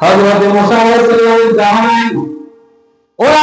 হজরত মোসা জামানায় ওরা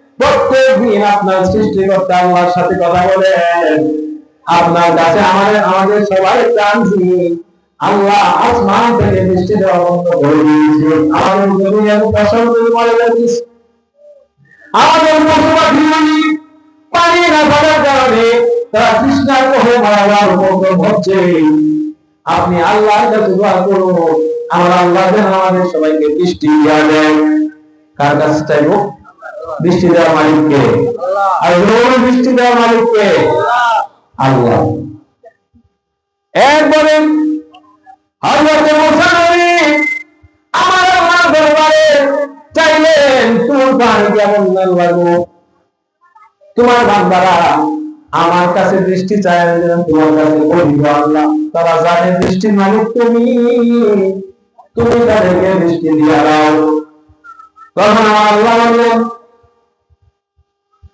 প্রত্যেক আপনার সাথে কথা বলেন। আপনার কাছে আমাদের আমাদের সবাই আল্লাহ আসমান থেকে বৃষ্টি দেওয়া বন্ধ করে দিয়েছে। আমাদের জমি এবং ফসল তৈরি করে দিয়েছে আমাদের পশু পাখি পানি না থাকার কারণে তারা তৃষ্ণার কহে মারা উপক্রম হচ্ছে। আপনি আল্লাহর করুন। আমার আল্লাহ আমাদের সবাইকে বৃষ্টি দিয়া কার কাছে বৃষ্টি দেওয়ার মালিককে। আর বৃষ্টি দেওয়ার মালিককে। আল্লাহ। এক বলেন হযরত মুসা নবী আমার আল্লাহ দরবারে চাইলেন তোমার পানি কেমন লাগবো তোমার বান্দারা আমার কাছে দৃষ্টি চায় তোমার কাছে বলিব আল্লাহ। তারা জানে দৃষ্টির মালিক তুমি। তুমি তাদেরকে দৃষ্টি দিয়া দাও। তখন আমার আল্লাহ বললেন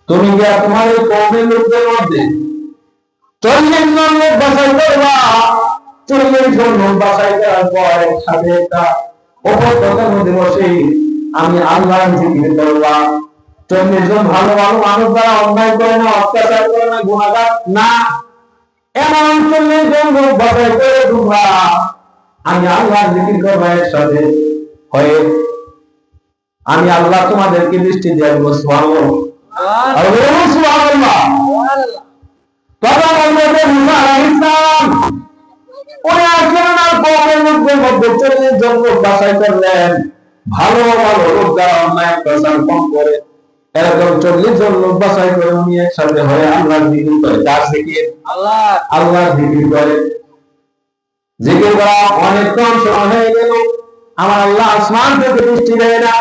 তুমি গিয়া তোমার এই কৌমের লোকদের মধ্যে? চল্লিশ জন লোক করবা। চল্লিশ জন লোক করার পর একসাথে একটা উপত্যকার মধ্যে বসে আমি আল্লাহ জিকির করবা। চল্লিশ জন ভালো ভালো মানুষ অন্যায় করে না, অত্যাচার করে না, গুণাগার না, এমন চল্লিশ জন লোক বাছাই করে তোমরা। আমি আল্লাহ জিকির করব একসাথে। হয়ে, আমি আল্লাহ তোমাদেরকে দৃষ্টি দিয়ে সুবহানাল্লাহ। আর বলুন সুবহানাল্লাহ। তখন হযরত মুসা আলাইহিস সালাম ওই আচরণের কওমের মধ্যে মধ্যে চল্লিশ জন লোক বাছাই করলেন। ভালো ভালো লোক যারা অন্যায় অত্যাচার কম করে এরকম চল্লিশ জন লোক বাছাই করে উনি একসাথে হয়ে আল্লাহর জিকির করে। কার জিকির? আল্লাহ আল্লাহর জিকির করে। জিকির করা অনেকক্ষণ সময় হয়ে গেল। আমার আল্লাহ আসমান থেকে বৃষ্টি দেয় না।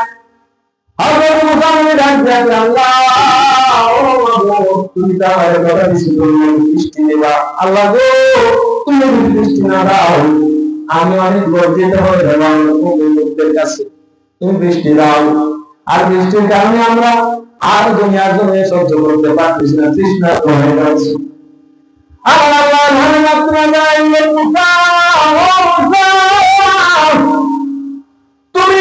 তুমি আর বৃষ্টির আর দুনিয়ার জন্য না তৃষ্ণা তুমি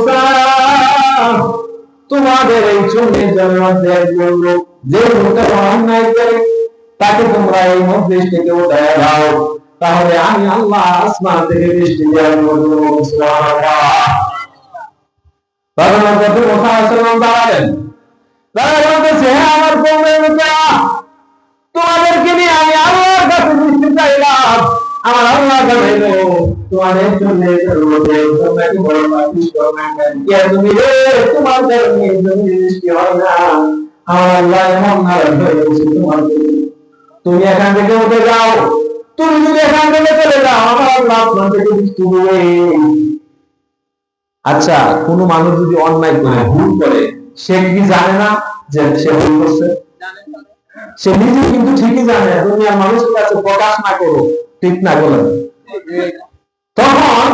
তোমাদের এই মধ্যে একজন লোক যে লোকটা অন্যায় করে তাকে তোমরা এই মধ্যে থেকে উঠায় দাও। তাহলে আমি আল্লাহ আসমান থেকে বৃষ্টি দেওয়ার মতো আমার কৌমের তোমাদের জন্য মধ্যে তোমরা কি বড় তুমি রে? তোমার হয় না। তোমার। তুমি এখান থেকে উঠে যাও। তুমি যদি এখান থেকে চলে যাও, আমার থেকে আচ্ছা কোন মানুষ যদি অন্যায় করে, ভুল করে, সে কি জানে না যে সে ভুল করছে? সে নিজে কিন্তু ঠিকই জানে দুনিয়ার মানুষের কাছে প্রকাশ না করো ঠিক না বলেন? তখন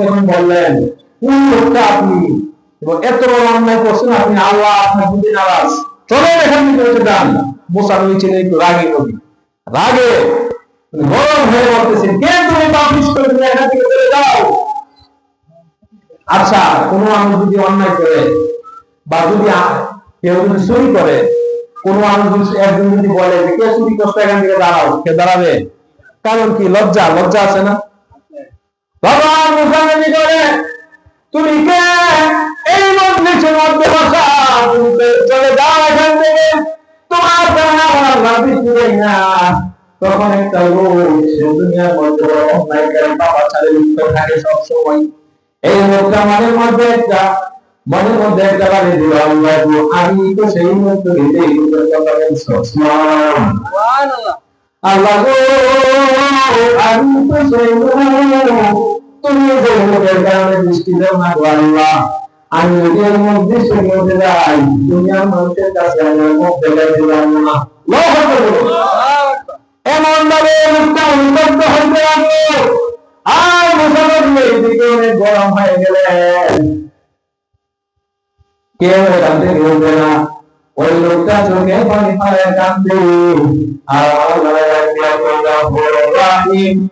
যখন বললেন কোন লোকটা আপনি। এবং এত বড় অন্যায় করছেন আপনি, আল্লাহ আপনার প্রতি নারাজ। চলেন এখান থেকে উঠে যান। মোসা নবী ছিলেন একটু রাগী নবী। রাগে গরম হয়ে কে তুমি করে তুমি এখান থেকে চলে যাও? আচ্ছা কোনো মানুষ যদি অন্যায় করে বা যদি কেউ যদি চুরি করে, কোন মানুষ একজন যদি বলে যে, কে চুরি করছে এখান থেকে দাঁড়াও, কে দাঁড়াবে? কারণ কি? লজ্জা লজ্জা আছে না? বাবা মুসাফিরি করে। তুমি কে? এই মজলিসের মধ্যে চলে যাও এখান থেকে। তোমার কারণে আমার বৃষ্টি দেয় না। তখন একটা লোক দুনিয়ার মধ্যে অন্যায়কারী, বাবা ছাড়ে থাকে এই লোকটা মনের মধ্যে একটা, মনের মধ্যে একটা বাড়ি দিল আমি তো সেই সুবহানাল্লাহ। আল্লাহ আমি তো তুমি লোকের কারণে বৃষ্টি দাও না গো আল্লাহ আমি যদি এর মধ্যে মধ্যে যাই দুনিয়ার মানুষের কাছে আমার মুখ দেখাইতে পারব না আর লোকটা চোখে পানি ফালে কান্দে আর একবার বললাম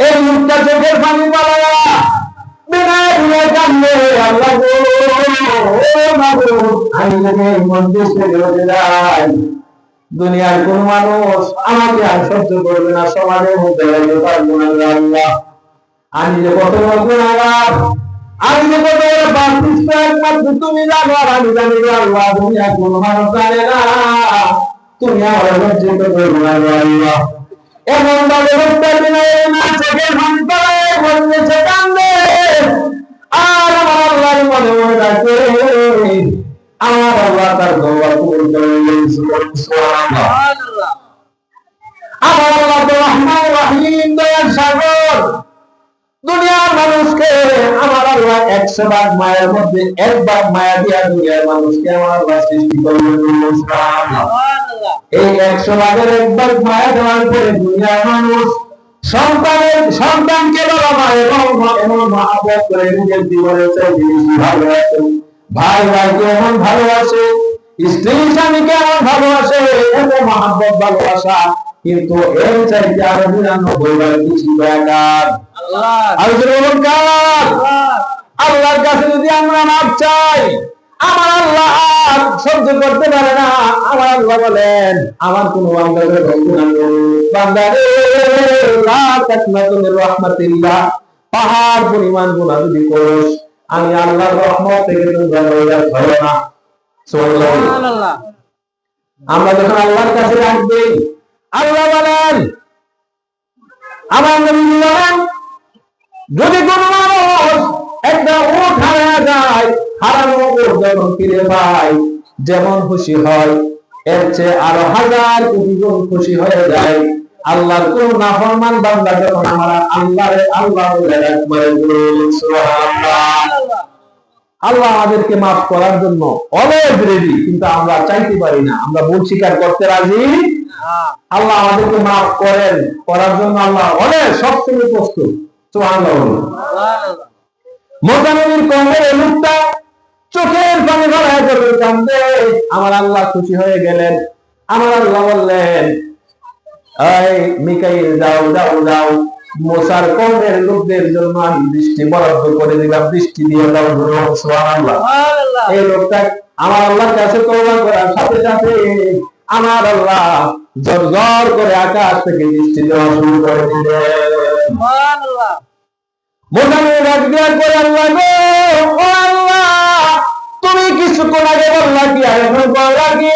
এই মুখটা চোখের পানি পালা বিনা দিয়ে কান্দে আল্লাহ আমি ছেড়ে হতে যাই দুনিয়ার কোন মানুষ আমাকে আর সহ্য করবে না, সমাজের মধ্যে রাখতে পারব না আল্লাহ। আমি যে কত গুণাগার, আমি যে কত একমাত্র তুমি জানো, আর আমি জানি আল্লাহ কোন মানুষ জানে না। তুমি আমার করব না আল্লাহ। এমন হত্যা একশো ভাগ মায়ের মধ্যে এক ভাগ মায়া দিয়া দুনিয়ার মানুষকে আমার আল্লাহ সৃষ্টি করলেন। এই একশো ভাগের এক ভাগ মায়া দেওয়ার পরে দুনিয়ার মানুষ সন্তানের সন্তানকে বাবা মা এবং এমন মহাব্বত করে নিজের জীবনের ভালোবাসে। ভাই ভাইকে এমন ভালোবাসে স্ত্রী স্বামীকে এমন ভালোবাসে এত মহাব্বত ভালোবাসা কিন্তু এর চাইতে আরও নিরানব্বই বার বেশি দয়াকার। আর যদি বলুন কার আল্লাহর কাছে যদি আমরা মাপ চাই আমার আল্লাহ সহ্য করতে পারে না। আমার আল্লাহ বলেন আমার কোন রাহমাতিল্লাহ। পাহাড় পরিমাণ গুনাহ যদি করস আমি আল্লাহর রহমত থেকে তোমরা নৈরাশ হয় না। আমরা যখন আল্লাহর কাছে রাখবে আল্লাহ বলেন আমার নবী বলেন যদি কোন মানুষ একটা উট হারা যায়, হারানো উট যখন ফিরে পায়। যেমন খুশি হয়, এর চেয়ে আরও হাজার কোটি গুণ খুশি হয়ে যায়। আল্লাহর কোন নাফরমান বান্দা যখন আমরা আল্লাহরে আল্লাহ বলে একবারে আল্লাহ আমাদেরকে মাফ করার জন্য অলওয়েজ রেডি কিন্তু আমরা চাইতে পারি না। আমরা ভুল স্বীকার করতে রাজি? আল্লাহ আমাদেরকে মাফ করেন। করার জন্য আল্লাহ অনেক সবসময় প্রস্তুত। সুবহানাল্লাহ বলুন। মোজানবীর কমের এই লোকটা চোখের পানি ভরায় যখন কান্দে আমার আল্লাহ খুশি হয়ে গেলেন। আমার আল্লাহ বললেন এই মিকাইল যাও যাও যাও। মোসার লোকদের জন্য আমি বৃষ্টি বরাদ্দ করে দিলাম। বৃষ্টি দিয়ে দাও সুবহানাল্লাহ। এই লোকটা আমার আল্লাহর কাছে তওবা করার সাথে সাথে আমার আল্লাহ জোর জোর করে আকাশ থেকে বৃষ্টি দেওয়া শুরু করে দিলেন। মোটামুটি ডাক দেওয়ার পরে আল্লাহ গো, ও আল্লাহ, তুমি কিছুক্ষণ আগে বললা কি? আর বললা কি?